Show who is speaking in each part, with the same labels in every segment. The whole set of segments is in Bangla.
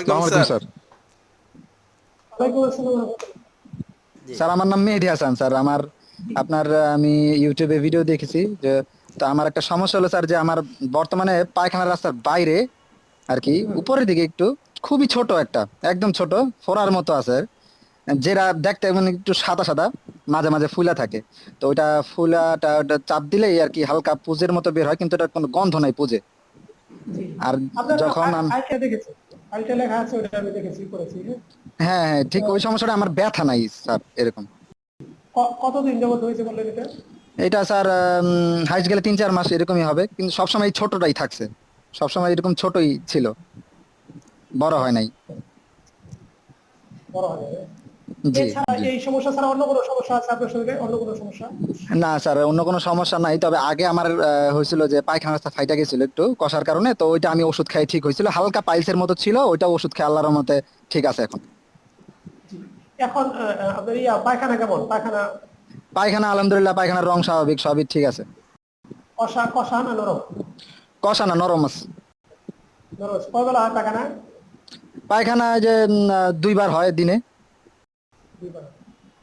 Speaker 1: আলাইকুম স্যার।
Speaker 2: স্যার আমার নাম মেহেদি হাসান স্যার। আমার আপনার আমি ইউটিউবে ভিডিও দেখেছি যে তো আমার একটা সমস্যা হলো স্যার যে আমার বর্তমানে পায়খানার রাস্তার বাইরে আর কি উপরের দিকে একটু খুবই ছোট একটা একদম ছোট ফোড়ার মতো আছে। যেটা দেখতে মানে একটু সাদা সাদা মাঝে মাঝে ফুলা থাকে। তো ওইটা ফুলাটা ওটা চাপ দিলেই আর কি হালকা পুজের মতো বের হয় কিন্তু এটা কোনো গন্ধ নাই পুজে
Speaker 3: জি।
Speaker 2: আর যখন
Speaker 3: আইটা লেখা আছে ওটা আমি দেখেছি করেছি। হ্যাঁ?
Speaker 2: হ্যাঁ ঠিক ওই সমস্যাটা আমার ব্যথা নাই স্যার এরকম।
Speaker 3: কতদিন যাবত হয়েছে বললেন এটা?
Speaker 2: এটা স্যার হাইস্ট গেলে তিন চার মাস এরকমই হবে কিন্তু সবসময় এই ছোটটাই থাকছে। সবসময় এরকম ছোটই ছিল। বড় হয় নাই।
Speaker 3: বড় হয়ে
Speaker 2: না স্যার অন্য কোনো সমস্যা নাই। তবে আগে আমার হয়েছিল যে পায়খানা রাস্তা ফাইটা গেছিল একটু কষার কারণে তো ওইটা আমি ওষুধ খাই ঠিক হয়েছিল। হালকা পাইলসের মতো ছিল ওইটা ওষুধ খেয়ে আল্লাহর মতে ঠিক আছে এখন।
Speaker 3: এখন আপনার ইয়া পায়খানা কেমন? পায়খানা?
Speaker 2: পায়খানা আলহামদুলিল্লাহ পায়খানার রং স্বাভাবিক সবই ঠিক আছে।
Speaker 3: কষা কষা না নরম?
Speaker 2: কষা না নরম আছে।
Speaker 3: নরম হয় পায়খানা?
Speaker 2: পায়খানা যে দুইবার হয় দিনে।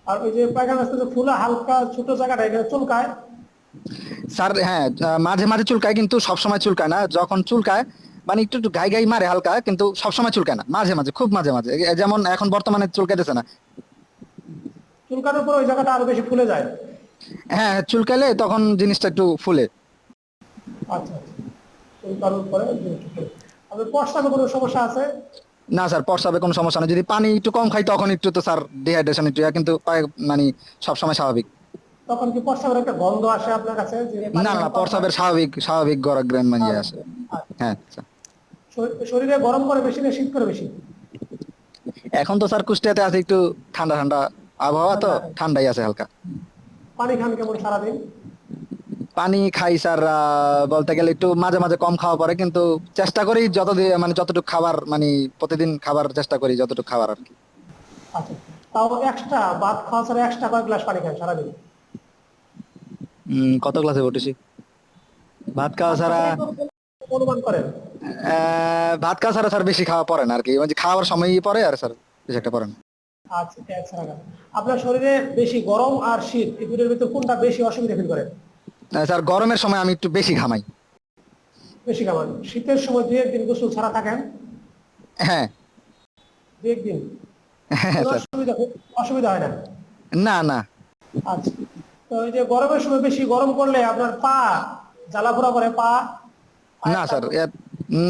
Speaker 3: আর ওই যে পায়খানা রাস্তা যে ফুলা হালকা ছোট জায়গাটা এখানে চুলকায়।
Speaker 2: স্যার হ্যাঁ মাঝে মাঝে চুলকায় কিন্তু সবসময় চুলকায় না। যখন চুলকায় মানে একটু একটু গাই গাই মারে হালকা কিন্তু সবসময় চুলকায় না মাঝে মাঝে খুব মাঝে মাঝে। যেমন এখন বর্তমানে চুলকাইতেছে না।
Speaker 3: চুলকানোর পর ওই জায়গাটা আরও বেশি ফুলে যায়।
Speaker 2: হ্যাঁ চুলকাইলে তখন জিনিসটা একটু ফুলে।
Speaker 3: আচ্ছা আচ্ছা। চুলকানোর পরে প্রস্তাবে কোনো সমস্যা আছে?
Speaker 2: না স্যার প্রস্রাবে কোনো সমস্যা নেই। যদি পানি একটু কম খাই তখন একটু তো স্যার ডিহাইড্রেশন একটু কিন্তু মানে সবসময় স্বাভাবিক।
Speaker 3: তখন কি প্রস্তাবের একটা গন্ধ আসে আপনার কাছে?
Speaker 2: না না প্রস্রাবের স্বাভাবিক স্বাভাবিক গরগ্রাম মানে আসে। হ্যাঁ আচ্ছা।
Speaker 3: শরীরে গরম করে বেশি না শীত করে বেশি?
Speaker 2: এখন তো স্যার কুষ্টিয়াতে আছে একটু ঠান্ডা ঠান্ডা আবহাওয়া তো ঠান্ডাই আছে হালকা।
Speaker 3: পানি খান কেমন সারাদিন?
Speaker 2: পানি খাই স্যার বলতে গেলে একটু মাঝে মাঝে কম খাওয়া পড়ে কিন্তু চেষ্টা করি যত মানে যতটুকু খাবার মানে প্রতিদিন খাবার চেষ্টা করি যতটুকু খাবার আর কি।
Speaker 3: আচ্ছা তাও এক্সট্রা ভাত খাওয়া ছাড়া এক্সট্রা কয় গ্লাস পানি খান সারাদিন?
Speaker 2: কত উঠেছি ভাত খাওয়া ছাড়া
Speaker 3: অনুমান করেন?
Speaker 2: ভাত খাওয়া ছাড়া স্যার বেশি খাওয়া পড়ে না আর কি মানে খাওয়ার সময়ই পরে আর স্যার বেশি একটা পড়ে না।
Speaker 3: আচ্ছা। আপনার শরীরে বেশি গরম আর শীত এই দুটোর ভিতরে কোনটা বেশি অসুবিধা ফিল করেন?
Speaker 2: স্যার গরমের সময় আমি একটু বেশি ঘামাই।
Speaker 3: বেশি খামান শীতের সময় দুই একদিন গোসল ছাড়া থাকেন?
Speaker 2: হ্যাঁ।
Speaker 3: দুই একদিন?
Speaker 2: হ্যাঁ
Speaker 3: অসুবিধা হয় না?
Speaker 2: না না।
Speaker 3: আচ্ছা। তো এই যে গরমের সময় বেশি গরম করলে আপনার পা জ্বালাপোড়া করে পা
Speaker 2: না স্যার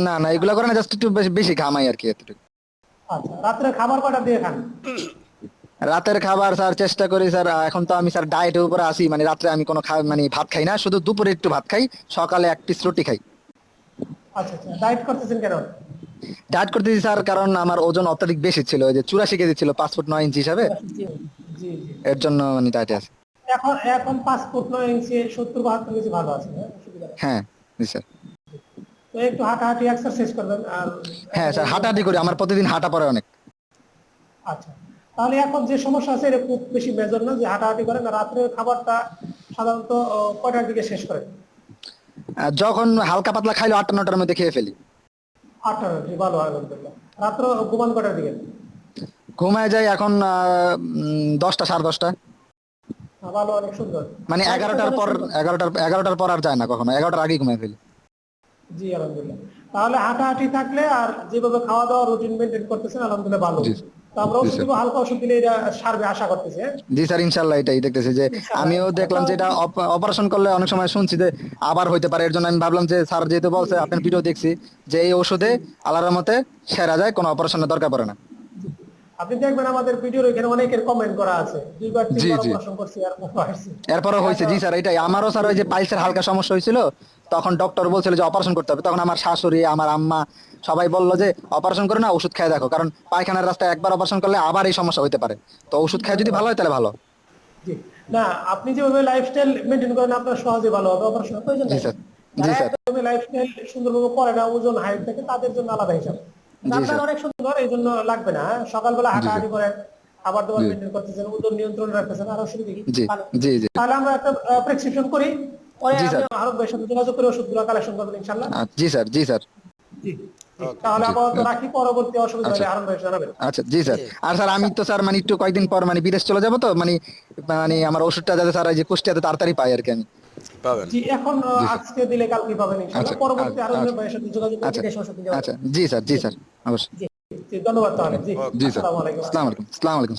Speaker 2: না না এগুলা করে না জাস্ট একটু বেশি বেশি ঘামাই আর কি এতটুকু।
Speaker 3: আচ্ছা রাত্রে খাবার কয়টা দিয়ে খান?
Speaker 2: রাতের খাবার স্যার চেষ্টা করি স্যার। এখন তো আমি স্যার ডায়েটের উপরে আসি মানে রাত্রে আমি কোনো মানে ভাত খাই না শুধু দুপুরে একটু ভাত খাই সকালে এক পিস রুটি খাই।
Speaker 3: আচ্ছা আচ্ছা। ডায়েট করতেছেন কেন?
Speaker 2: ডায়েট করতেছি স্যার কারণ আমার ওজন অত্যাধিক বেশি ছিল ওই যে চুরাশি কেজি ছিল পাঁচ ফুট নয় ইঞ্চি হিসাবে। এর জন্য মানে ডায়েটে আছে।
Speaker 3: এখন এখন পাঁচ ফুট নয় ইঞ্চি সত্তর বাহাত্তর কেজি ভালো আছে হ্যাঁ?
Speaker 2: হ্যাঁ জি স্যার।
Speaker 3: তো একটু হাঁটাহাঁটি এক্সারসাইজ করবেন আর
Speaker 2: হ্যাঁ স্যার হাঁটাহাঁটি করি আমার প্রতিদিন হাঁটা পড়ে অনেক।
Speaker 3: আচ্ছা। তাহলে এখন যে সমস্যা আছে এটা খুব বেশি মেজর না যে হাঁটাহাঁটি করেন আর রাত্রে খাবারটা সাধারণত কয়টার দিকে শেষ করেন?
Speaker 2: যখন হালকা পাতলা খাইলো আটটা নটার মধ্যে খেয়ে ফেলি।
Speaker 3: আটটা ভালো আলহামদুলিল্লাহ। রাত্র ঘুমান দিকে?
Speaker 2: ঘুমায় যাই এখন দশটা সাড়ে দশটা।
Speaker 3: হ্যাঁ, ভালো অনেক সুন্দর।
Speaker 2: মানে এগারোটার পর এগারোটার এগারোটার পর আর যায় না কখনো এগারোটার আগেই ঘুমায় ফেলি।
Speaker 3: জি আলহামদুলিল্লাহ। তাহলে হাঁটাহাঁটি থাকলে আর যেভাবে খাওয়া দাওয়া রুটিন মেনটেন করতেছেন আলহামদুলিল্লাহ ভালো। আমরা ওষুধ দিব হালকা ওষুধ দিলে এটা সারবে আশা করতেছি হ্যাঁ?
Speaker 2: জি স্যার ইনশাল্লাহ এটাই দেখতেছি যে আমিও দেখলাম যে এটা অপারেশন করলে অনেক সময় শুনছি যে আবার হইতে পারে এর জন্য আমি ভাবলাম যে স্যার যেহেতু বলছে আপনার ভিডিও দেখছি যে এই ওষুধে আল্লাহর মতে সেরা যায় কোনো অপারেশনের দরকার পড়ে না।
Speaker 3: আপনি দেখবেন আমাদের ভিডিওর ওইখানে অনেকের কমেন্ট করা আছে। দুইবার
Speaker 2: জি,
Speaker 3: তিনবার
Speaker 2: জি।
Speaker 3: অপারেশন করছি আর আসছে
Speaker 2: এরপরও হয়েছে জি স্যার এটাই। আমারও স্যার ওই যে পাইলসের হালকা সমস্যা হয়েছিল তখন ডক্টর বলছিল যে অপারেশন করতে হবে। তখন আমার শাশুড়ি আমার আম্মা সবাই বলল যে অপারেশন করে না ওষুধ খেয়ে দেখো। কারণ পায়খানার রাস্তায় একবার অপারেশন করলে আবার এই সমস্যা হতে পারে। তো ওষুধ খেয়ে যদি ভালো হয় তাহলে ভালো।
Speaker 3: জি। না আপনি যেভাবে লাইফস্টাইল মেনটেন করেন আপনার সহজে ভালো হবে। অপারেশন প্রয়োজন
Speaker 2: জি
Speaker 3: নেই।
Speaker 2: স্যার। জি স্যার।
Speaker 3: লাইফস্টাইল সুন্দরভাবে করে না ওজন হাইট থাকে তাদের জন্য আলাদা হিসাব। আপনার অনেক সুন্দর এই জন্য লাগবে না হ্যাঁ? সকালবেলা হাঁটাহাঁটি করেন খাবার দাবার মেনটেন করতেছেন ওজন নিয়ন্ত্রণ রাখতেছেন আর অসুবিধা কি? তাহলে আমরা একটা প্রেসক্রিপশন করি পরে আমি আরও সাথে যোগাযোগ করে ওষুধগুলো কালেকশন করবেন ইনশাল্লাহ
Speaker 2: জি স্যার জি স্যার।
Speaker 3: জি। তাহলে আপাতত রাখি পরবর্তী অসুবিধা হলে জানাবেন।
Speaker 2: আচ্ছা জি স্যার। আর স্যার আমি তো স্যার মানে একটু কয়েকদিন পর মানে বিদেশ চলে যাব তো মানে মানে আমার ওষুধটা যাতে স্যার এই যে কুষ্টিয়াতে তাড়াতাড়ি পাই আর কি আমি।
Speaker 1: পাবেন।
Speaker 3: জি এখন আজকে দিলে কালকে পাবেন ইনশাআল্লাহ।
Speaker 2: আচ্ছা,
Speaker 3: পরবর্তী আরও
Speaker 2: আচ্ছা।
Speaker 3: ভাইয়ের সাথে যোগাযোগ করে
Speaker 2: আচ্ছা
Speaker 3: সাথে ওষুধ
Speaker 2: আচ্ছা। জি স্যার জি স্যার অবশ্যই।
Speaker 3: জি ধন্যবাদ তাহলে। জি
Speaker 2: জি স্যার।
Speaker 3: আসসালামু আলাইকুম।
Speaker 2: আসসালামু আলাইকুম আসসালামু আলাইকুম